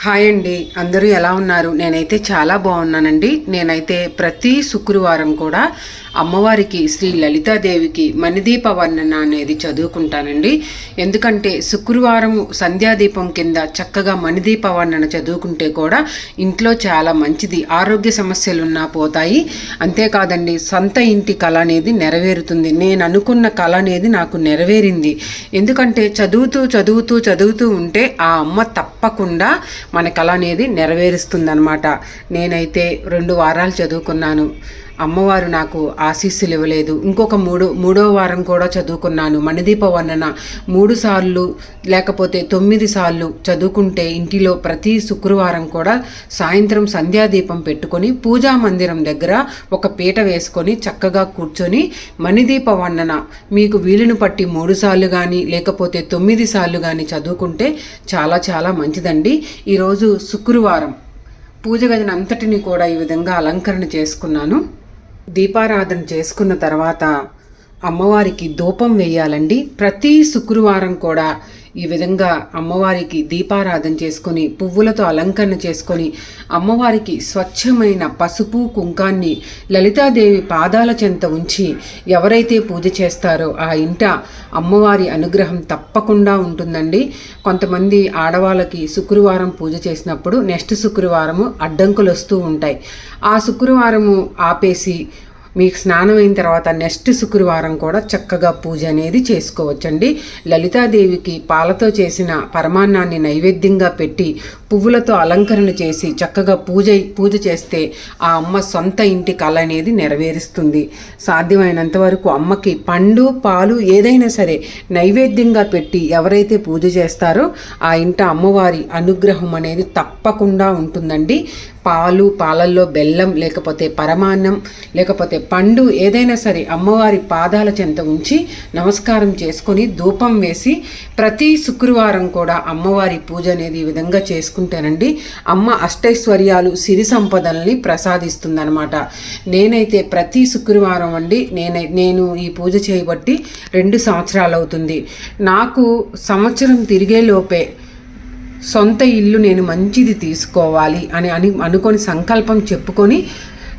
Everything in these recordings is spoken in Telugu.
హాయ్ అండి. అందరూ ఎలా ఉన్నారు? నేనైతే చాలా బాగున్నానండి. నేనైతే ప్రతి శుక్రవారం కూడా అమ్మవారికి శ్రీ లలితాదేవికి మణిదీప వర్ణన అనేది చదువుకుంటానండి. ఎందుకంటే శుక్రవారం సంధ్యాదీపం కింద చక్కగా మణిదీప వర్ణన చదువుకుంటే కూడా ఇంట్లో చాలా మంచిది. ఆరోగ్య సమస్యలు ఉన్నా పోతాయి. అంతేకాదండి సొంత ఇంటి కళ అనేది నెరవేరుతుంది. నేను అనుకున్న కళ అనేది నాకు నెరవేరింది. ఎందుకంటే చదువుతూ చదువుతూ చదువుతూ ఉంటే ఆ అమ్మ తప్పకుండా మన కళ అనేది నెరవేరుస్తుందనమాట నేనైతే రెండు వారాలు చదువుకున్నాను. అమ్మవారు నాకు ఆశీస్సులు ఇవ్వలేదు ఇంకొక మూడు మూడో వారం కూడా చదువుకున్నాను. మణిదీప వర్ణన మూడు సార్లు లేకపోతే తొమ్మిది సార్లు చదువుకుంటే ఇంటిలో ప్రతి శుక్రవారం కూడా సాయంత్రం సంధ్యాదీపం పెట్టుకొని పూజా మందిరం దగ్గర ఒక పీట వేసుకొని చక్కగా కూర్చొని మణిదీప వర్ణన మీకు వీలును పట్టి మూడు సార్లు కానీ లేకపోతే తొమ్మిది సార్లు కానీ చదువుకుంటే చాలా చాలా మంచిదండి. ఈరోజు శుక్రవారం. పూజ గదిని అంతటిని కూడా ఈ విధంగా అలంకరణ చేసుకున్నాను. దీపారాధన చేసుకున్న తర్వాత అమ్మవారికి ధూపం వేయాలండి. ప్రతి శుక్రవారం కూడా ఈ విధంగా అమ్మవారికి దీపారాధన చేసుకొని పువ్వులతో అలంకరణ చేసుకొని అమ్మవారికి స్వచ్ఛమైన పసుపు కుంకాన్ని లలితాదేవి పాదాల చెంత ఉంచి ఎవరైతే పూజ చేస్తారో ఆ ఇంట అమ్మవారి అనుగ్రహం తప్పకుండా ఉంటుందండి. కొంతమంది ఆడవాళ్ళకి శుక్రవారం పూజ చేసినప్పుడు నెక్స్ట్ శుక్రవారము అడ్డంకులు వస్తూ ఉంటాయి. ఆ శుక్రవారము ఆపేసి మీకు స్నానం అయిన తర్వాత నెక్స్ట్ శుక్రవారం కూడా చక్కగా పూజ అనేది చేసుకోవచ్చండి. లలితాదేవికి పాలతో చేసిన పరమాన్నాన్ని నైవేద్యంగా పెట్టి పువ్వులతో అలంకరణ చేసి చక్కగా పూజ పూజ చేస్తే ఆ అమ్మ సొంత ఇంటి కళ అనేది నెరవేరుస్తుంది. సాధ్యమైనంత వరకు అమ్మకి పండు పాలు ఏదైనా సరే నైవేద్యంగా పెట్టి ఎవరైతే పూజ చేస్తారో ఆ ఇంట అమ్మవారి అనుగ్రహం అనేది తప్పకుండా ఉంటుందండి. పాలు పాలల్లో బెల్లం లేకపోతే పరమాన్నం లేకపోతే పండు ఏదైనా సరే అమ్మవారి పాదాల చెంత ఉంచి నమస్కారం చేసుకొని ధూపం వేసి ప్రతి శుక్రవారం కూడా అమ్మవారి పూజ అనేది ఈ విధంగా చేసుకుంటానండి అమ్మ అష్టైశ్వర్యాలు సిరి సంపదల్ని ప్రసాదిస్తుందనమాట నేనైతే ప్రతి శుక్రవారం అండి నేనై నేను ఈ పూజ చేయబట్టి రెండు సంవత్సరాలు అవుతుంది నాకు సంవత్సరం తిరిగే లోపే సొంత ఇల్లు నేను మంచిది తీసుకోవాలి అని అని అనుకొని సంకల్పం చెప్పుకొని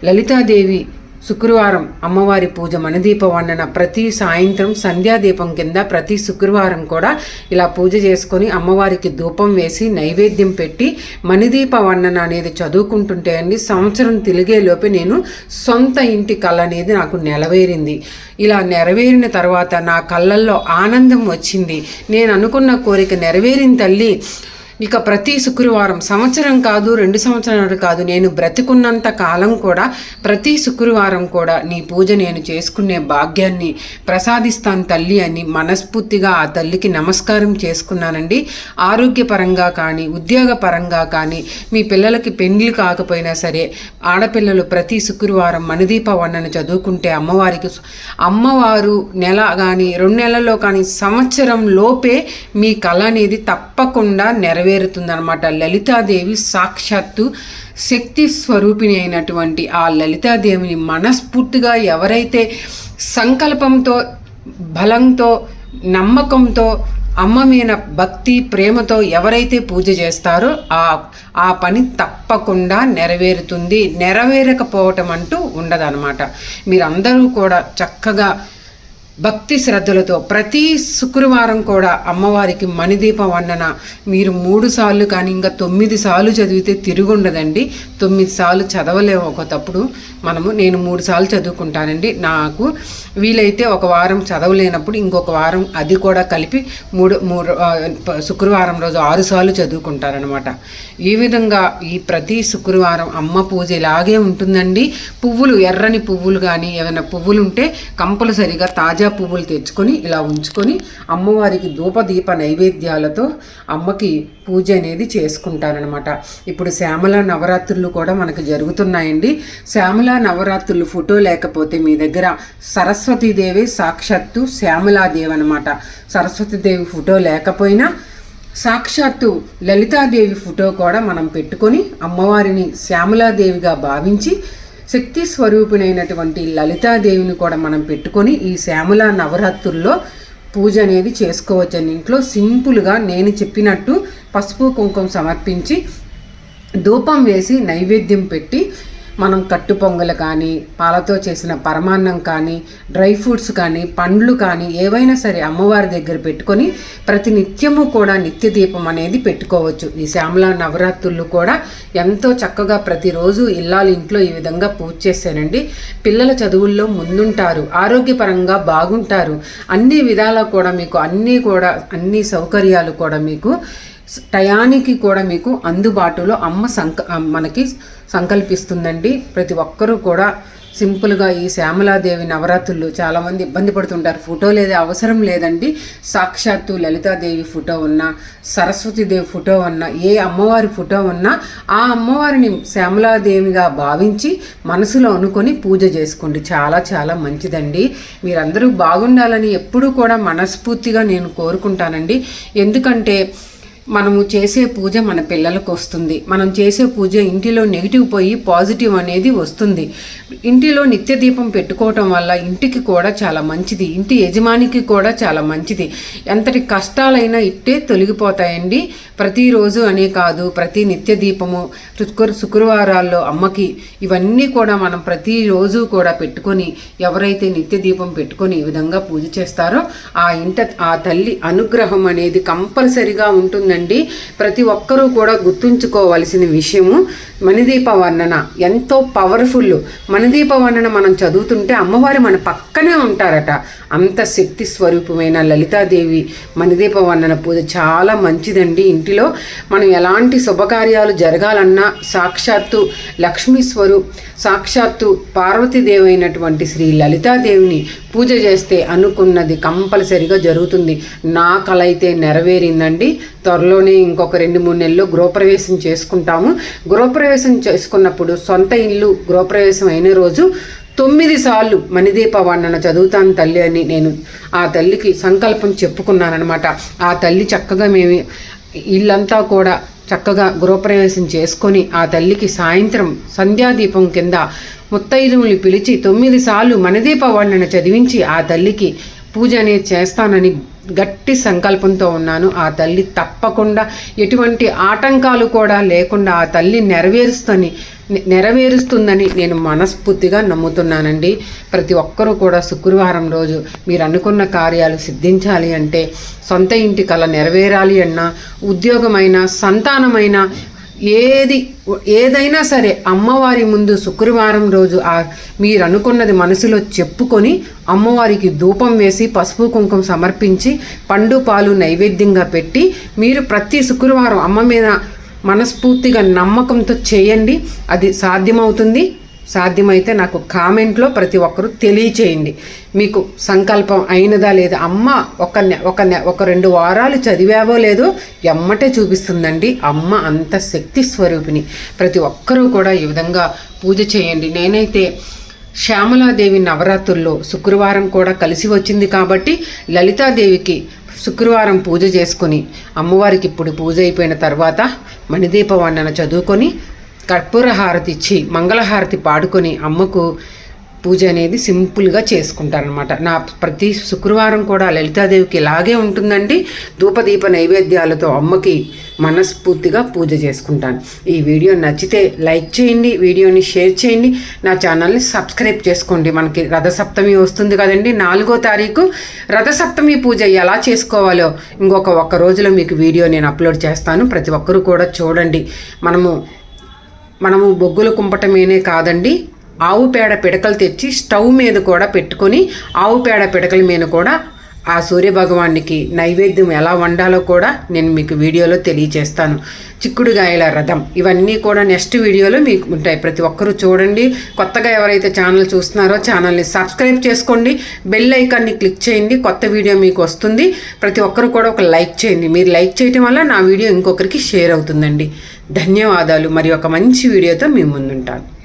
లలితాదేవి శుక్రవారం అమ్మవారి పూజ మణదీప వర్ణన ప్రతి సాయంత్రం సంధ్యాదీపం కింద ప్రతి శుక్రవారం కూడా ఇలా పూజ చేసుకొని అమ్మవారికి ధూపం వేసి నైవేద్యం పెట్టి మణిదీప వర్ణన అనేది చదువుకుంటుంటే అండి సంవత్సరం తిరిగేలోపే నేను సొంత ఇంటి కళ అనేది నాకు నెరవేరింది ఇలా నెరవేరిన తర్వాత నా కళ్ళల్లో ఆనందం వచ్చింది. నేను అనుకున్న కోరిక నెరవేరిన తల్లి. ఇక ప్రతి శుక్రవారం సంవత్సరం కాదు రెండు సంవత్సరాలు కాదు నేను బ్రతికున్నంత కాలం కూడా ప్రతి శుక్రవారం కూడా నీ పూజ నేను చేసుకునే భాగ్యాన్ని ప్రసాదిస్తాను తల్లి అని మనస్ఫూర్తిగా ఆ తల్లికి నమస్కారం చేసుకున్నానండి. ఆరోగ్యపరంగా కానీ ఉద్యోగపరంగా కానీ మీ పిల్లలకి పెండ్లు కాకపోయినా సరే ఆడపిల్లలు ప్రతి శుక్రవారం మణిదీప వర్ణన చదువుకుంటే అమ్మవారికి అమ్మవారు నెల కానీ రెండు నెలల్లో కానీ సంవత్సరం లోపే మీ కళ అనేది తప్పకుండా నెరవేరు నెరవేరుతుందన్నమాట. లలితాదేవి సాక్షాత్తు శక్తి స్వరూపిణి అయినటువంటి ఆ లలితాదేవిని మనస్ఫూర్తిగా ఎవరైతే సంకల్పంతో బలంతో నమ్మకంతో అమ్మ మీద భక్తి ప్రేమతో ఎవరైతే పూజ చేస్తారో ఆ ఆ పని తప్పకుండా నెరవేరుతుంది. నెరవేరకపోవటం అంటూ ఉండదన్నమాట. మీరందరూ కూడా చక్కగా భక్తి శ్రద్ధలతో ప్రతి శుక్రవారం కూడా అమ్మవారికి మణిదీప వండన మీరు మూడు సార్లు కానీ ఇంకా తొమ్మిది సార్లు చదివితే తిరుగుండదండి. తొమ్మిది సార్లు చదవలేము ఒక తప్పుడు మనము నేను మూడు సార్లు చదువుకుంటానండి. నాకు వీలైతే ఒక వారం చదవలేనప్పుడు ఇంకొక వారం అది కూడా కలిపి మూడు మూడు శుక్రవారం రోజు ఆరు సార్లు చదువుకుంటారనమాట ఈ విధంగా ఈ ప్రతి శుక్రవారం అమ్మ పూజ ఇలాగే ఉంటుందండి. పువ్వులు ఎర్రని పువ్వులు కానీ ఏమైనా పువ్వులు ఉంటే కంపల్సరిగా తాజా పువ్వులు తెచ్చుకొని ఇలా ఉంచుకొని అమ్మవారికి ధూపదీప నైవేద్యాలతో అమ్మకి పూజ అనేది చేసుకుంటారనమాట ఇప్పుడు శ్యామల నవరాత్రులు కూడా మనకు జరుగుతున్నాయండి. శ్యామల నవరాత్రులు ఫోటో లేకపోతే మీ దగ్గర సరస్వతీదేవి సాక్షాత్తు శ్యామలాదేవి అనమాట సరస్వతీదేవి ఫోటో లేకపోయినా సాక్షాత్తు లలితాదేవి ఫోటో కూడా మనం పెట్టుకొని అమ్మవారిని శ్యామలాదేవిగా భావించి శక్తి స్వరూపిణైనటువంటి లలితాదేవిని కూడా మనం పెట్టుకొని ఈ శ్యామల నవరాత్రుల్లో పూజ అనేది చేసుకోవచ్చని ఇంట్లో సింపుల్గా నేను చెప్పినట్టు పసుపు కుంకుమ సమర్పించి ధూపం వేసి నైవేద్యం పెట్టి మనం కట్టు పొంగలు కానీ పాలతో చేసిన పరమాన్నం కానీ డ్రై ఫ్రూట్స్ కానీ పండ్లు కానీ ఏవైనా సరే అమ్మవారి దగ్గర పెట్టుకొని ప్రతి నిత్యము కూడా నిత్య దీపం అనేది పెట్టుకోవచ్చు. ఈ శ్యామల నవరాత్రులు కూడా ఎంతో చక్కగా ప్రతిరోజు ఇల్లాలు ఇంట్లో ఈ విధంగా పూజ చేశానండి పిల్లల చదువుల్లో ముందుంటారు ఆరోగ్యపరంగా బాగుంటారు. అన్ని విధాలా కూడా మీకు అన్నీ కూడా అన్ని సౌకర్యాలు కూడా మీకు టయానికి కూడా మీకు అందుబాటులో అమ్మ సంక మనకి సంకల్పిస్తుందండి. ప్రతి ఒక్కరూ కూడా సింపుల్గా ఈ శ్యామలాదేవి నవరాత్రులు చాలామంది ఇబ్బంది పడుతుంటారు. ఫోటో లేదే అవసరం లేదండి. సాక్షాత్తు లలితాదేవి ఫోటో ఉన్నా సరస్వతీదేవి ఫోటో ఉన్నా ఏ అమ్మవారి ఫోటో ఉన్నా ఆ అమ్మవారిని శ్యామలాదేవిగా భావించి మనసులో అనుకొని పూజ చేసుకోండి. చాలా చాలా మంచిదండి. మీరందరూ బాగుండాలని ఎప్పుడూ కూడా మనస్ఫూర్తిగా నేను కోరుకుంటానండి. ఎందుకంటే మనము చేసే పూజ మన పిల్లలకు వస్తుంది. మనం చేసే పూజ ఇంటిలో నెగిటివ్ పోయి పాజిటివ్ అనేది వస్తుంది. ఇంటిలో నిత్య దీపం పెట్టుకోవటం వల్ల ఇంటికి కూడా చాలా మంచిది. ఇంటి యజమానికి కూడా చాలా మంచిది. ఎంతటి కష్టాలైనా ఇట్టే తొలగిపోతాయండి. ప్రతిరోజు అనే కాదు ప్రతి నిత్య దీపము శుక్ర శుక్రవారాల్లో అమ్మకి ఇవన్నీ కూడా మనం ప్రతిరోజు కూడా పెట్టుకొని ఎవరైతే నిత్య దీపం పెట్టుకొని ఈ విధంగా పూజ చేస్తారో ఆ ఇంట ఆ తల్లి అనుగ్రహం అనేది కంపల్సరిగా ఉంటుందండి. అండి ప్రతి ఒక్కరూ కూడా గుర్తుంచుకోవాల్సిన విషయము మణిదీప వర్ణన ఎంతో పవర్ఫుల్. మణిదీప వర్ణన మనం చదువుతుంటే అమ్మవారి మన పక్కనే ఉంటారట. అంత శక్తి స్వరూపమైన లలితాదేవి మణిదీప వర్ణన పూజ చాలా మంచిదండి ఇంటిలో. మనం ఎలాంటి శుభకార్యాలు జరగాలన్నా సాక్షాత్తు లక్ష్మీ స్వరూప్ సాక్షాత్తు పార్వతీదేవి అయినటువంటి శ్రీ లలితాదేవిని పూజ చేస్తే అనుకున్నది కంపల్సరిగా జరుగుతుంది. నా కళ అయితే నెరవేరిందండి త్వరలోనే ఇంకొక రెండు మూడు నెలల్లో గృహప్రవేశం చేసుకుంటాము. గృహప్రవేశం చేసుకున్నప్పుడు సొంత ఇల్లు గృహప్రవేశం అయిన రోజు తొమ్మిది సార్లు మణిదీప వర్ణన చదువుతాను తల్లి అని నేను ఆ తల్లికి సంకల్పం చెప్పుకున్నానమాట ఆ తల్లి చక్కగా మేము ఇల్లంతా కూడా చక్కగా గృహప్రవేశం చేసుకొని ఆ తల్లికి సాయంత్రం సంధ్యాదీపం కింద ముత్తైదువులు పిలిచి తొమ్మిది సార్లు మణిదీప వర్ణన చదివించి ఆ తల్లికి పూజ అనేది చేస్తానని గట్టి సంకల్పంతో ఉన్నాను. ఆ తల్లి తప్పకుండా ఎటువంటి ఆటంకాలు కూడా లేకుండా ఆ తల్లి నెరవేరుస్తని నెరవేరుస్తుందని నేను మనస్ఫూర్తిగా నమ్ముతున్నానండి. ప్రతి ఒక్కరూ కూడా శుక్రవారం రోజు మీరు అనుకున్న కార్యాలు సిద్ధించాలి అంటే సొంత ఇంటి కళ నెరవేరాలి అన్నా ఉద్యోగమైన సంతానమైన ఏది ఏదైనా సరే అమ్మవారి ముందు శుక్రవారం రోజు ఆ మీరు అనుకున్నది మనసులో చెప్పుకొని అమ్మవారికి ధూపం వేసి పసుపు కుంకుమ సమర్పించి పండు పాలు నైవేద్యంగా పెట్టి మీరు ప్రతి శుక్రవారం అమ్మ మీద మనస్ఫూర్తిగా నమ్మకంతో చేయండి. అది సాధ్యమవుతుంది. సాధ్యమైతే నాకు కామెంట్లో ప్రతి ఒక్కరూ తెలియచేయండి. మీకు సంకల్పం అయినదా లేదా? అమ్మ ఒక ఒక ఒక రెండు వారాలు చదివావో లేదో ఎమ్మటే చూపిస్తుందండి. అమ్మ అంత శక్తి స్వరూపిణి. ప్రతి ఒక్కరూ కూడా ఈ విధంగా పూజ చేయండి. నేనైతే శ్యామలాదేవి నవరాత్రుల్లో శుక్రవారం కూడా కలిసి వచ్చింది కాబట్టి లలితాదేవికి శుక్రవారం పూజ చేసుకొని అమ్మవారికి ఇప్పుడు పూజ అయిపోయిన తర్వాత మణిదీప వండన చదువుకొని కర్పూర హారతి ఇచ్చి మంగళహారతి పాడుకొని అమ్మకు పూజ అనేది సింపుల్గా చేసుకుంటారనమాట నా ప్రతి శుక్రవారం కూడా లలితాదేవికి ఇలాగే ఉంటుందండి. ధూపదీప నైవేద్యాలతో అమ్మకి మనస్ఫూర్తిగా పూజ చేసుకుంటాను. ఈ వీడియో నచ్చితే లైక్ చేయండి వీడియోని షేర్ చేయండి. నా ఛానల్ని సబ్స్క్రైబ్ చేసుకోండి. మనకి రథసప్తమి వస్తుంది కదండి. నాలుగో తారీఖు రథసప్తమి పూజ ఎలా చేసుకోవాలో ఇంకొక ఒక్క రోజులో మీకు వీడియో నేను అప్లోడ్ చేస్తాను. ప్రతి ఒక్కరూ కూడా చూడండి. మనము మనము బొగ్గులు కుంపటమేనే కాదండి ఆవు పేడ పిడకలు తెచ్చి స్టవ్ మీద కూడా పెట్టుకొని ఆవు పేడ పిడకల మీద కూడా ఆ సూర్యభగవానికి నైవేద్యం ఎలా వండాలో కూడా నేను మీకు వీడియోలో తెలియచేస్తాను. చిక్కుడుగాయల రథం ఇవన్నీ కూడా నెక్స్ట్ వీడియోలో మీకు ఉంటాయి. ప్రతి ఒక్కరూ చూడండి. కొత్తగా ఎవరైతే ఛానల్ చూస్తున్నారో ఛానల్ని సబ్స్క్రైబ్ చేసుకోండి. బెల్ ఐకాన్ని క్లిక్ చేయండి. కొత్త వీడియో మీకు వస్తుంది. ప్రతి ఒక్కరు కూడా ఒక లైక్ చేయండి. మీరు లైక్ చేయటం వల్ల నా వీడియో ఇంకొకరికి షేర్ అవుతుందండి. ధన్యవాదాలు. మరి ఒక మంచి వీడియోతో మీ ముందుంటాను.